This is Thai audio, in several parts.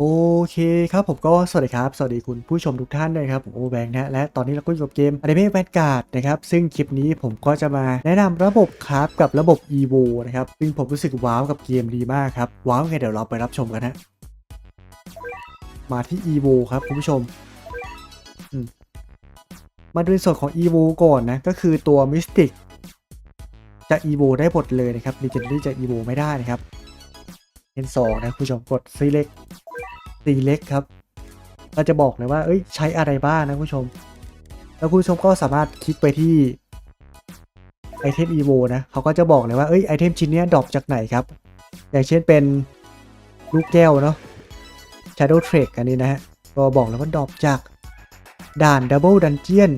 โอเคครับผมก็สวัสดีครับ สวัสดีคุณผู้ชมทุกท่านด้วยครับผมโอแบงค์นะและตอนนี้เราก็อยู่กับเกม Anime Vanguard นะครับ ซึ่งคลิปนี้ผมก็จะมาแนะนำระบบคราฟกับระบบ EVO นะครับ ซึ่งผมรู้สึกว้าวกับเกมดีมากครับ ว้าวไงเดี๋ยวเราไปรับชมกันนะมาที่ EVO ครับคุณผู้ชมมมาดูในส่วนของ EVO ก่อนนะ ก็คือตัว Mystic จะ EVO ได้หมดเลยนะครับ Legendary จะ EVO ไม่ได้นะครับ เป็นสองนะคุณผู้ชมกด Select สีเล็กครับเราจะบอกเลยว่าเอ้ยใช้อะไรบ้างนะคุณผู้ชม แล้วคุณผู้ชมก็สามารถคลิกไปที่ไอเทม EVO นะเขาก็จะบอกเลยว่าเอ้ยไอเทมชิ้นนี้ดรอปจากไหนครับ อย่างเช่นเป็นลูกแก้วเนาะ Shadow Trek อันนี้นะฮะ ก็บอกเลยว่าดรอปจากด่าน Double Dungeon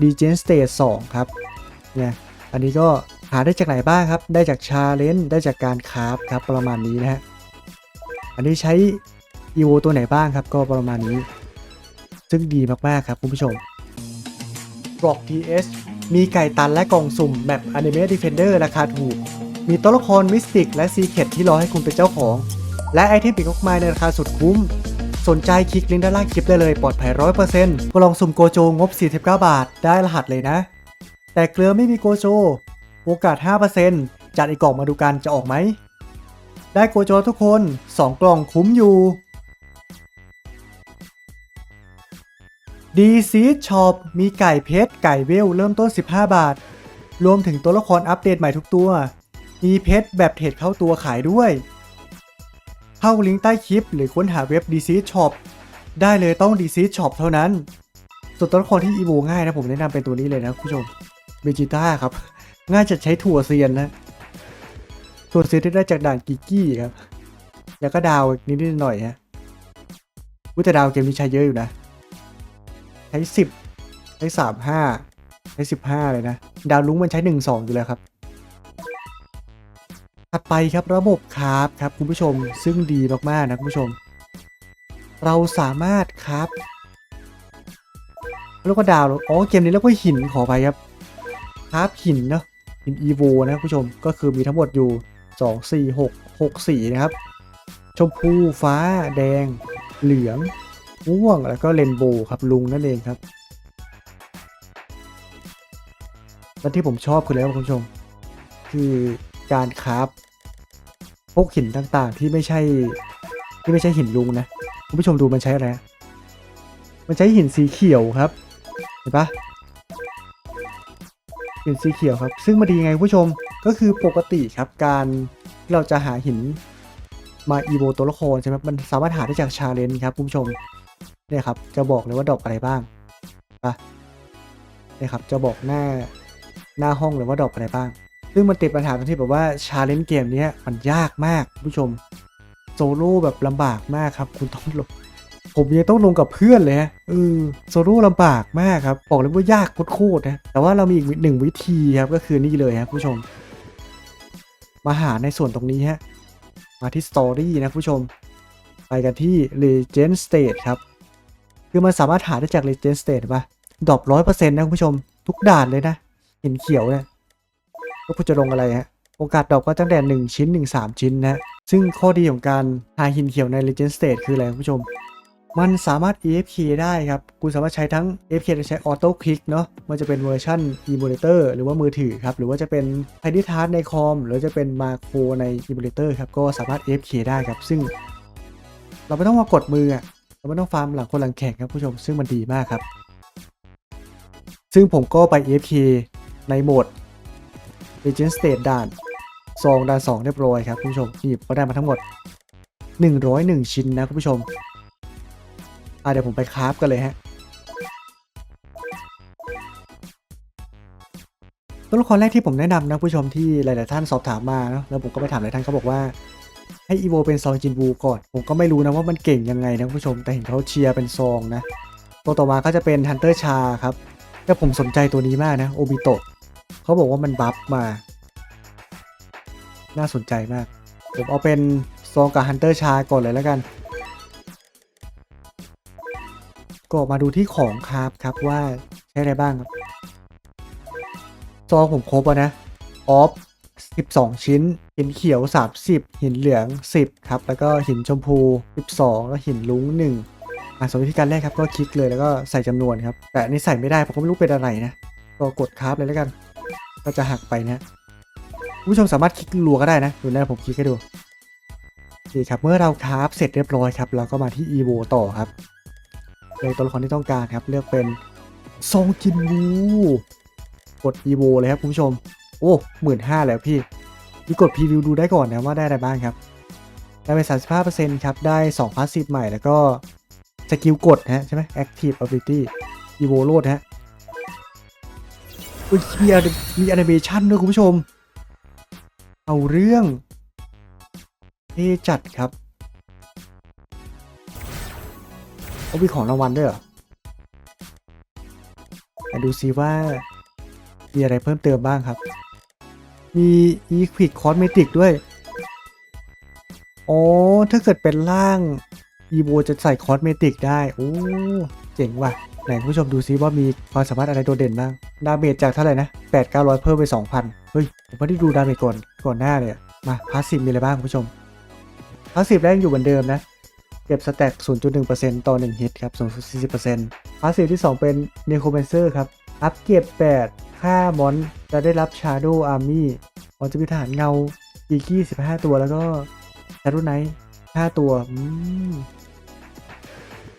d e g e n Stage 2 ครับเนี่ยอันนี้ก็ หาได้จากไหนบ้างครับ ได้จากชาเลนจ์ได้จากการคราฟครับประมาณนี้นะฮะ อันนี้ใช้ EVO ตัวไหนบ้างครับ ก็ประมาณนี้ ซึ่งดีมาก ๆ ครับคุณผู้ชม b ล็อก TS มีไก่ตันและกล่องสุ่มแบบ Anime Defender ราคาถูก มีตัวละครมิสติกและซีเคทที่รอให้คุณเป็นเจ้าของ และไอเทมปีกมากมายในราคาสุดคุ้ม สนใจคลิกลิงก์ด้านล่างคลิปได้เลยปลอดภัย100%กล่องสุ่มโกโจงบ 49 บาทได้รหัสเลยนะ แต่เกลือไม่มีโกโจ โอกาส 5%จัดอีกกล่องมาดูกันจะออกไหม ได้โกโจทุกคน 2 กล่องคุ้มอยู่ดีซีช็อปมีไก่เพชรไก่เวลเริ่มต้น 15 บาท รวมถึงตัวละครอัปเดตใหม่ทุกตัว มีเพชรแบบเทรดเข้าตัวขายด้วย เข้าลิงก์ใต้คลิปหรือค้นหาเว็บ d c Shop ได้เลยต้อง d c Shop เท่านั้น ส่วนตัวละครที่อีโวง่ายนะผมแนะนำเป็นตัวนี้เลยนะคุณผู้ชมเบจิต้าครับ ง่ายจะใช้ถั่วเซียนนะ ถั่วเซียนที่ได้จากด่านกิกกี้ครับ แล้วก็ดาวนิดนิดหน่อยฮะอุ๊ยแต่ดาวเกมนี้ใช้เยอะอยู่นะ ใช้สิบใช้สามห้าใช้สิบห้าเลยนะ ดาวลุ้งมันใช้หนึ่งสองอยู่แล้วครับ ถัดไปครับระบบคราฟครับคุณผู้ชมซึ่งดีมากๆนะคุณผู้ชม เราสามารถคราฟแล้วก็ดาวอ๋อเกมนี้แล้วก็หินขอไปครับคราฟหินเนาะ หินอีโวนะคุณผู้ชมก็คือมีทั้งหมดอยู่ 2 4 6 6 สีนะครับ ชมพูฟ้า แดง เหลืองม่วงแล้วก็เรนโบว์ครับลุงนั่นเองครับและที่ผมชอบคืออะไรครับคุณผู้ชม คือการคราฟพวกหินต่างๆ ที่ไม่ใช่ที่ไม่ใช่หินลุงนะคุณผู้ชมดูมันใช้อะไรมันใช้หินสีเขียวครับเห็นปะ หินสีเขียวครับ ซึ่งมันดียังไงผู้ชมก็คือปกติครับการเราจะหาหินมาอีโวตัวละครใช่ไหมมันสามารถหาได้จากชาเลนจ์ครับผู้ชมเนี่ยครับจะบอกเลยว่าดอกอะไรบ้างปะเนี่ยครับจะบอกหน้าหน้าห้องเลยว่าดอกอะไรบ้าง ซึ่งมันติดปัญหาตรงที่แบบว่าชาเลนจ์เกมนี้มันยากมากผู้ชมโซโล่แบบลำบากมากครับ คุณต้องลง ผมยังต้องลงกับเพื่อนเลยฮะเออโซโล่ลำบากมากครับ บอกเลยว่ายากโคตรนะ แต่ว่าเรามีอีกหนึ่งวิธีครับ ก็คือนี่เลยครับผู้ชม มาหาในส่วนตรงนี้ฮะ มาที่สตอรี่นะผู้ชม ไปกันที่ Legend State ครับ คือมันสามารถหาได้จาก Legend State ป่ะดรอปร้อยเปอร์เซ็นต์นะคุณผู้ชม ทุกด่านเลยนะ เห็นเขียวเนี่ยก็คุณจะลงอะไรฮะโอกาสดรอปก็ตั้งแต่ 1 ชิ้น 1 3 ชิ้นนะซึ่งข้อดีของการหาหินเขียวใน Legend State คืออะไรคุณผู้ชม มันสามารถ AFK ได้ครับ คุณสามารถใช้ทั้ง AFK และใช้ Auto Click เนาะมันจะเป็นเวอร์ชัน Emulator หรือว่ามือถือครับ หรือว่าจะเป็นไ i ดิทาร์ในคอม หรือจะเป็นมาโครใน Emulator ครับ ก็สามารถ AFK ได้ครับ ซึ่ง เราไม่ต้องมากดมือเราไม่ต้องฟาร์มหลังคนหลังแข่งครับผู้ชม ซึ่งมันดีมากครับ ซึ่งผมก็ไป AFK ในโหมด Legend State ด่านซองด่าน2เรียบร้อยครับคุณผู้ชมนี่ก็ได้มาทั้งหมด 101 ชิ้นนะคุณผู้ชม อะเดี๋ยวผมไปคราฟกันเลยฮะตัวละครแรกที่ผมแนะนำนะผู้ชมที่หลาย ๆ ท่านสอบถามมาเนอะแล้วผมก็ไปถามหลายท่านเขาบอกว่าให้อีโวเป็นซองจินบูก่อน ผมก็ไม่รู้นะว่ามันเก่งยังไงนะผู้ชมแต่เห็นเขาเชียร์เป็นซองนะ ตัวต่อมาก็จะเป็นฮันเตอร์ชาครับแต่ผมสนใจตัวนี้มากนะโอบิโตะเขาบอกว่ามันบัฟมา น่าสนใจมาก ผมเอาเป็นซองกับฮันเตอร์ชาก่อนเลยแล้วกัน ก็มาดูที่ของครับครับว่าใช้อะไรบ้างครับซองผมครบแล้วนะออฟ12 ชิ้น หินเขียว 30 หินเหลือง 10 ครับ แล้วก็หินชมพู 12 แล้วหินลุ้ง1อะส่วนวิธีการแรกครับก็คลิกเลยแล้วก็ใส่จำนวนครับ แต่อันนี้ใส่ไม่ได้ผมก็ไม่รู้เป็นอะไรนะ ก็กดคราฟเลยแล้วกัน ก็จะหักไปนะผู้ชมสามารถคลิกรัวก็ได้นะดูนะผมคลิกให้ดูโอเคครับ เมื่อเราคราฟเสร็จเรียบร้อยครับ เราก็มาที่ evo ต่อครับ เลือกตัวละครที่ต้องการครับ เลือกเป็นซองจินวูกด evo เลยครับคุณผู้ชม โอ้หมื่นห้าแล้วพี่พี่กดพรีวิวดูได้ก่อนนะว่าได้อะไรบ้างครับ ได้ไป35%ครับ ได้2พาสซีฟใหม่แล้วก็สกิลกดฮะใช่ไหม active ability evo โลดฮะอุ้ยมีมีแอนิเมชันด้วยคุณผู้ชม เอาเรื่องเท่จัดครับ โอ้มีของรางวัลด้วยเหรอมาดูซิว่า มีอะไรเพิ่มเติมบ้างครับ มี Equic Cosmetic ด้วย อ๋อ ถ้าเกิดเป็นร่าง Evo จะใส่ Cosmetic ได้ โอ้ เจ๋งว่ะ ไหนผู้ชมดูซิว่ามีความสามารถอะไรโดดเด่นบ้าง ดาเมจจากเท่าไหร่นะ8 900เพิ่มไป2,000เฮ้ย ผมไม่ได้ดูดาเมจก่อน ก่อนหน้าเลยมาพาสซีฟมีอะไรบ้างผู้ชมพาสซีฟแรกอยู่เหมือนเดิมนะ ก็บสแต็ก0.1%ต่อ 1 ฮิตครับ สูงสุด 40%พาสซีฟที่ 2 เป็น Necromancer ครับ อัพเก็บ8ค่ามอนจะได้รับ Shadow Army มอนจะมีทหารเงาอีกี้25ตัว แล้วก็ Shadow Knight 5ตัวอืม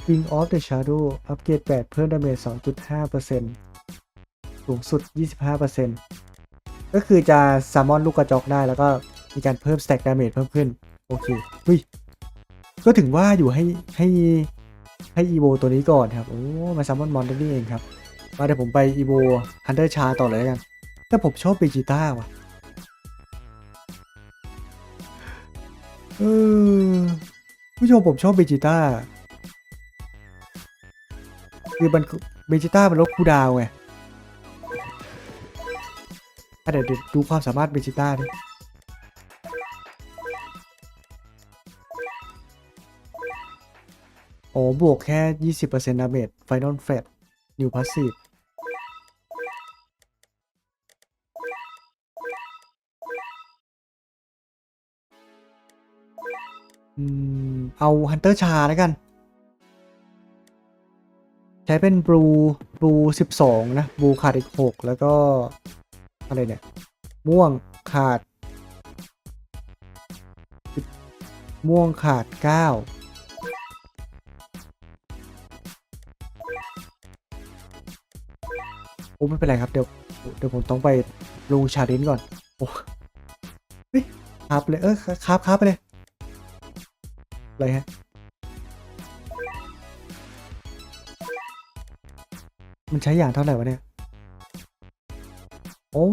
King of the Shadow อัพเกรด8เพิ่มดาเมจ 2.5%สูงสุด 25%ก็คือจะซามอนลูกกระจอกได้แล้วก็มีการเพิ่มสแต็กดาเมจเพิ่มขึ้น โอเคเฮ้ย ก็ถึงว่าอยู่ให้ให้ให้อีโวตัวนี้ก่อนครับ โอ้มาซามอนมอนตัวนี้เองครับ มาเดี๋ยวผมไปอีโวฮันเตอร์ชาต่อเลยแล้วกัน แต่ผมชอบเบจิต้าว่ะเออผู้ชมผมชอบเบจิต้าคือมันเบจิต้ามันลดคูดาวไงอะเดี๋ยวเดี๋ยวดูความสามารถเบจิต้าดิ บวกแค่ 20%ดาเมจ Final Fat New Passive อืมเอา Hunter ชาแล้วกัน ใช้เป็นบลูบลู12นะบลูขาดอีก6แล้วก็ อะไรเนี่ย ม่วงขาด ม่วงขาด9โอ้ไม่เป็นไรครับเดี๋ยวเดี๋ยวผมต้องไปลงชาเลนจ์ก่อนโอ้ยครับเลยเออครับครับไปเลยอะไรฮะมันใช้อย่างเท่าไหร่วะเนี่ย โอ้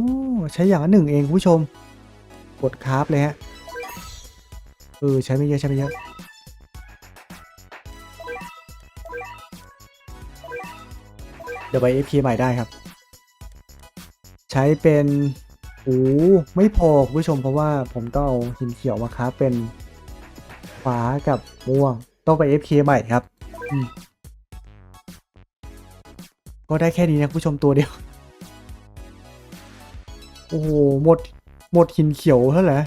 ใช้อย่างละหนึ่งเองคุณผู้ชม กดคราฟเลยฮะ เออใช้ไม่เยอะใช้ไม่เยอะเดี๋ยวไป FP ใหม่ได้ครับ ใช้เป็นโอ้ไม่พอคุณผู้ชมเพราะว่าผมต้องเอาหินเขียวมาคราฟเป็นฟ้ากับม่วง ต้องไป FK ใหม่ครับ ก็ได้แค่นี้นะคุณผู้ชมตัวเดียว โอ้โหหมดหมดหินเขียวเท่าไหร่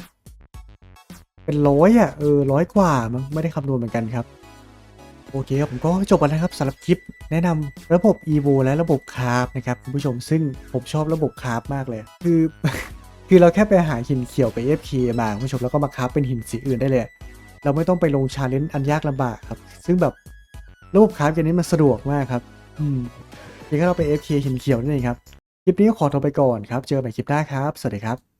เป็นร้อยอะ เออร้อยกว่ามั้งไม่ได้คำนวณเหมือนกันครับ โอเคครับผมก็จบแล้วครับสำหรับคลิปแนะนำระบบ EVO และระบบคาราฟนะครับคุณผู้ชมซึ่งผมชอบระบบคาราฟมากเลย คือ คือเราแค่ไปหาหินเขียวไป FK มาคุณผู้ชมแล้วก็มาคาราฟเป็นหินสีอื่นได้เลย เราไม่ต้องไปลงชาเลนจ์อันยากลำบากครับ ซึ่งแบบระบบคราฟอย่างนี้มันสะดวกมากครับอืมเพียงแค่เราไป FK หินเขียวนั่นเองครับคลิปนี้ก็ขอตัวไปก่อนครับ เจอกันใหม่คลิปหน้าครับ สวัสดีครับ